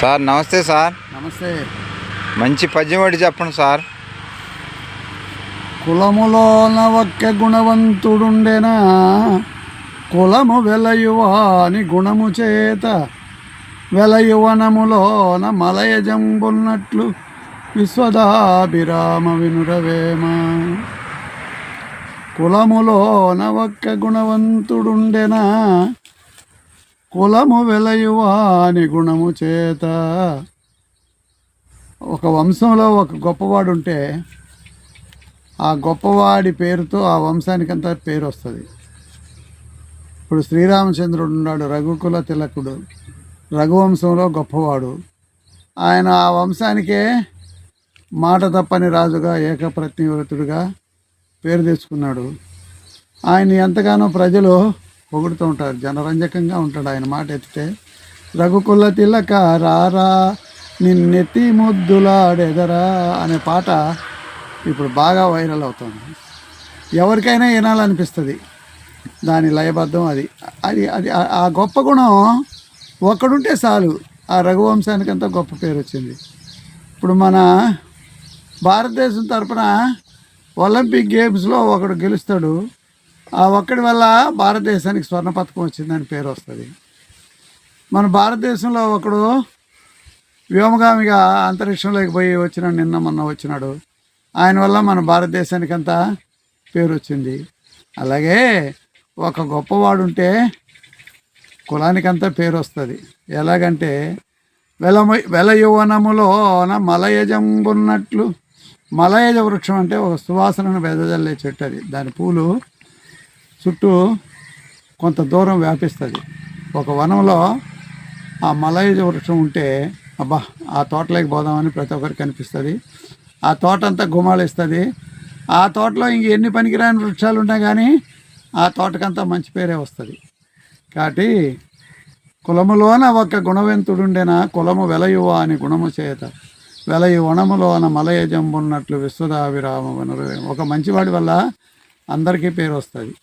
Sir నమస్తే sir. నమస్తే. మంచి పద్యం ఒకటి చెప్పండి సార్. కులములోన ఒక్క గుణవంతుడుండెనా కులము వెలయువాని గుణము చేత వెలయువనములోన మలయజంబున్నట్లు విశ్వదాభిరామ వినురవేమ. కులములోన ఒక్క గుణవంతుడుండెనా కులము వెలయువాని గుణము చేత. ఒక వంశంలో ఒక గొప్పవాడు ఉంటే ఆ గొప్పవాడి పేరుతో ఆ వంశానికంతా పేరు వస్తుంది. ఇప్పుడు శ్రీరామచంద్రుడు ఉన్నాడు రఘుకుల తిలకుడు. రఘువంశంలో గొప్పవాడు. ఆయన ఆ వంశానికే మాట తప్పని రాజుగా ఏకప్రతివ్రతుడిగా పేరు తెచ్చుకున్నాడు. ఆయన ఎంతగానో ప్రజలు పొగుడుతూ ఉంటారు. జనరంజకంగా ఉంటాడు ఆయన మాట ఎత్తితే. రఘుకుల తిలక రారా నిన్నెత్తి ముద్దులాడెదరా అనే పాట ఇప్పుడు బాగా వైరల్ అవుతుంది. ఎవరికైనా వినాలనిపిస్తుంది. దాని లయబద్ధం అది. అది అది ఆ- గొప్ప గుణం ఒక్కడుంటే చాలు. ఆ రఘువంశానికి అంత గొప్ప పేరు వచ్చింది. ఇప్పుడు మన భారతదేశం తరపున ఒలింపిక్ గేమ్స్లో ఒకడు గెలుస్తాడు. ఆ ఒక్కడి వల్ల భారతదేశానికి స్వర్ణ పథకం వచ్చిందని పేరు వస్తుంది. మన భారతదేశంలో ఒకడు వ్యోమగామిగా అంతరిక్షంలోకి పోయి వచ్చిన నిన్న మొన్న వచ్చినాడు. ఆయన వల్ల మన భారతదేశానికి అంతా పేరు వచ్చింది. అలాగే ఒక గొప్పవాడు ఉంటే కులానికంతా పేరు వస్తుంది. ఎలాగంటే వెల వెల యౌవనములోన మలయజంబున్నట్లు మలయజ వృక్షం అంటే ఒక సువాసనను వెదజల్లే చెట్టు అది. దాని పూలు చుట్టూ కొంత దూరం వ్యాపిస్తుంది. ఒక వనంలో ఆ మలయజ వృక్షం ఉంటే అబ్బా ఆ తోటలోకి పోదామని ప్రతి ఒక్కరికి కనిపిస్తుంది. ఆ తోట అంతా గుమాళిస్తుంది ఆ తోటలో ఇంక ఎన్ని పనికిరాని వృక్షాలు ఉన్నా కానీ ఆ తోటకంతా మంచి పేరే వస్తుంది. కాబట్టి కులములోన ఒక గుణవంతుడుండెన కులము వెలయువ అని గుణము చేత. వెలయు వనములోన మలయజంబున్నట్లు విశ్వదావిరామ వనరు ఒక మంచివాడి వల్ల అందరికీ పేరు వస్తుంది.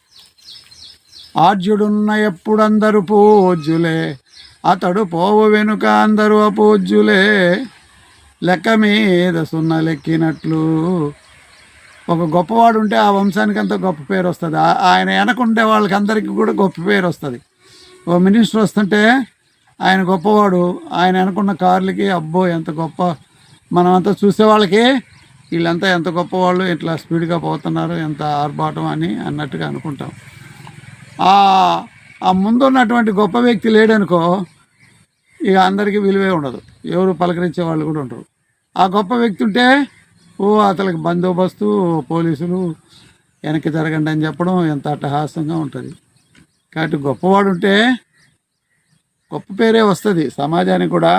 ఆర్జుడున్న ఎప్పుడందరు పూజ్యులే అతడు పోవు వెనుక అందరూ అపూజ్యులే. లెక్క మీద సున్న లెక్కినట్లు. ఒక గొప్పవాడు ఉంటే ఆ వంశానికి అంత గొప్ప పేరు వస్తుంది. ఆయన వెనకుండే వాళ్ళకి అందరికీ కూడా గొప్ప పేరు వస్తుంది. ఓ మినిస్టర్ వస్తుంటే ఆయన గొప్పవాడు ఆయన వెనకున్న కార్లకి అబ్బో ఎంత గొప్ప. మనమంతా చూసే వాళ్ళకి వీళ్ళంతా ఎంత గొప్పవాళ్ళు ఇట్లా స్పీడ్గా పోతున్నారు ఎంత ఆర్భాటం అని అన్నట్టుగా అనుకుంటాం. ఆ ముందున్నటువంటి గొప్ప వ్యక్తి లేడనుకో ఇక అందరికీ విలువే ఉండదు. ఎవరు పలకరించే వాళ్ళు కూడా ఉంటారు ఆ గొప్ప వ్యక్తి ఉంటే ఓ అతనికి బందోబస్తు పోలీసులు వెనక్కి జరగండి అని చెప్పడం ఎంత అట్టహాసంగా ఉంటుంది. కాబట్టి గొప్పవాడు ఉంటే గొప్ప పేరే వస్తుంది. సమాజానికి కూడా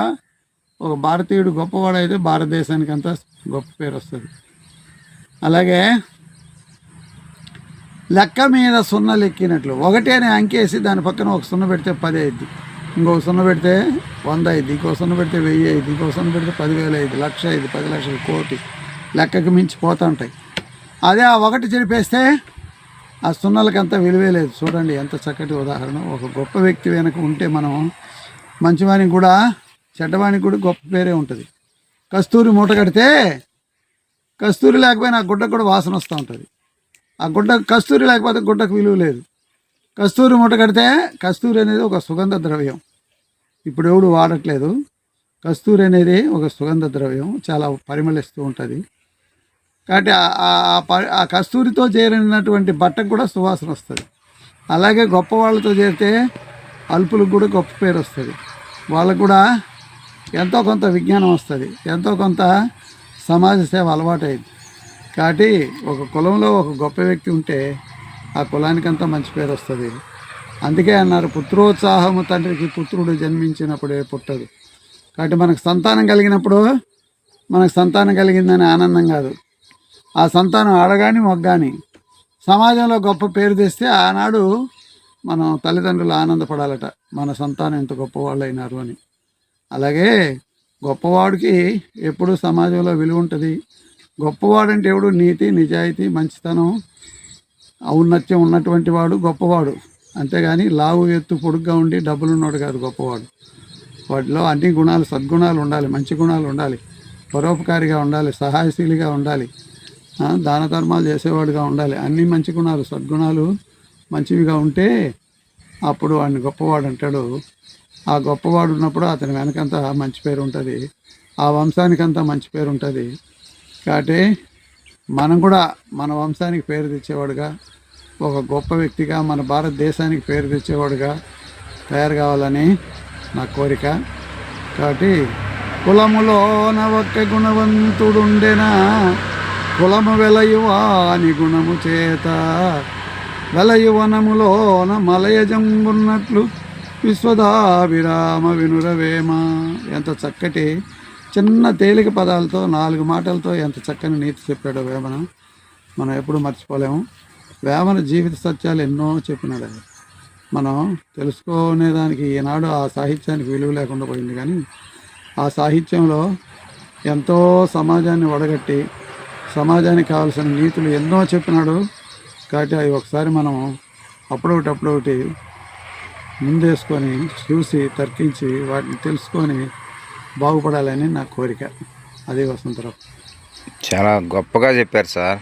ఒక భారతీయుడు గొప్పవాడు అయితే భారతదేశానికి అంతా గొప్ప పేరు వస్తుంది. అలాగే లెక్క మీద సున్న లెక్కినట్లు. ఒకటి అని అంకేసి దాని పక్కన ఒక సున్న పెడితే పది అయింది ఇంకొక సున్న పెడితే వంద అయింది ఇంకో సున్న పెడితే వెయ్యి అయింది ఇంకో సున్న పెడితే పదివేలు అయింది లక్ష అయింది పది లక్షలు కోటి. లెక్కకి మించి పోతూ ఉంటాయి. అదే ఆ ఒకటి చెరిపేస్తే ఆ సున్నలకంతా విలువే లేదు. చూడండి ఎంత చక్కటి ఉదాహరణ. ఒక గొప్ప వ్యక్తి వెనక ఉంటే మనం మంచివానికి కూడా చెడ్డవానికి కూడా గొప్ప పేరే ఉంటుంది. కస్తూరి మూట కడితే కస్తూరి లేకపోయినా గుడ్డ కూడా వాసన వస్తూ ఉంటుంది. ఆ గుడ్డ కస్తూరి లేకపోతే గుడ్డకు విలువ లేదు. కస్తూరి మూట కడితే కస్తూరి అనేది ఒక సుగంధ ద్రవ్యం. ఇప్పుడు ఎవడు వాడట్లేదు. కస్తూరి అనేది ఒక సుగంధ ద్రవ్యం. చాలా పరిమళిస్తూ ఉంటుంది. కాబట్టి ఆ- ఆ ప- ఆ కస్తూరితో చేరినటువంటి బట్టకు కూడా సువాసన వస్తుంది. అలాగే గొప్ప వాళ్ళతో చేరితే అల్పులకు కూడా గొప్ప పేరు వస్తుంది. వాళ్ళకు కూడా ఎంతో కొంత విజ్ఞానం వస్తుంది. ఎంతో కొంత సమాజ సేవ అలవాటైంది. కాబట్టి ఒక కులంలో ఒక గొప్ప వ్యక్తి ఉంటే ఆ కులానికంతా మంచి పేరు వస్తుంది. అందుకే అన్నారు పుత్రోత్సాహము తండ్రికి పుత్రుడు జన్మించినప్పుడే పుట్టదు. కాబట్టి మనకు సంతానం కలిగినప్పుడు మనకు సంతానం కలిగిందని ఆనందం కాదు. ఆ సంతానం ఆడగాని మొగ్గాని సమాజంలో గొప్ప పేరు తెస్తే ఆనాడు మనం తల్లిదండ్రులు ఆనందపడాలట. మన సంతానం ఎంత గొప్పవాళ్ళు అయినారు అని. అలాగే గొప్పవాడికి ఎప్పుడు సమాజంలో విలువ ఉంటుంది. గొప్పవాడంటే ఎవడు? నీతి నిజాయితీ మంచితనం ఔన్నత్యం ఉన్నటువంటి వాడు గొప్పవాడు. అంతేగాని లావు ఎత్తు పొడుగ్గా ఉండి డబ్బులు ఉన్నాడు కాదు గొప్పవాడు. వాటిలో అన్ని గుణాలు సద్గుణాలు ఉండాలి మంచి గుణాలు ఉండాలి. పరోపకారిగా ఉండాలి సహాయశీలిగా ఉండాలి. దాన ధర్మాలు చేసేవాడుగా ఉండాలి. అన్ని మంచి గుణాలు సద్గుణాలు మంచివిగా ఉంటే అప్పుడు వాడిని గొప్పవాడు అంటాడు. ఆ గొప్పవాడు ఉన్నప్పుడు అతని వెనకంతా మంచి పేరు ఉంటుంది. ఆ వంశానికంతా మంచి పేరు ఉంటుంది. కాబట్టి మనం కూడా మన వంశానికి పేరు తెచ్చేవాడుగా ఒక గొప్ప వ్యక్తిగా మన భారతదేశానికి పేరు తెచ్చేవాడుగా తయారు కావాలని నా కోరిక. కాబట్టి కులములోన ఒక్క గుణవంతుడుండెనా కులము వెలయువాని గుణము చేత. వెలయువనములోన మలయజంబున్నట్లు విశ్వదాభిరామ వినురవేమ. ఎంత చక్కటి చిన్న తేలిక పదాలతో నాలుగు మాటలతో ఎంత చక్కని నీతి చెప్పాడో వేమన మనం ఎప్పుడు మర్చిపోలేము. వేమన జీవిత సత్యాలు ఎన్నో చెప్పినాడు మనం తెలుసుకునేదానికి ఈనాడు ఆ సాహిత్యానికి విలువ లేకుండా పోయింది కానీ ఆ సాహిత్యంలో ఎంతో సమాజాన్ని వడగట్టి సమాజానికి కావాల్సిన నీతులు ఎన్నో చెప్పినాడు. కాబట్టి అవి ఒకసారి మనం అప్పుడొకటి అప్పుడొకటి ముందేసుకొని చూసి తర్కించి వాటిని తెలుసుకొని బాగుపడాలని నా కోరిక. అదే వసంతరావు. చాలా గొప్పగా చెప్పారు సార్.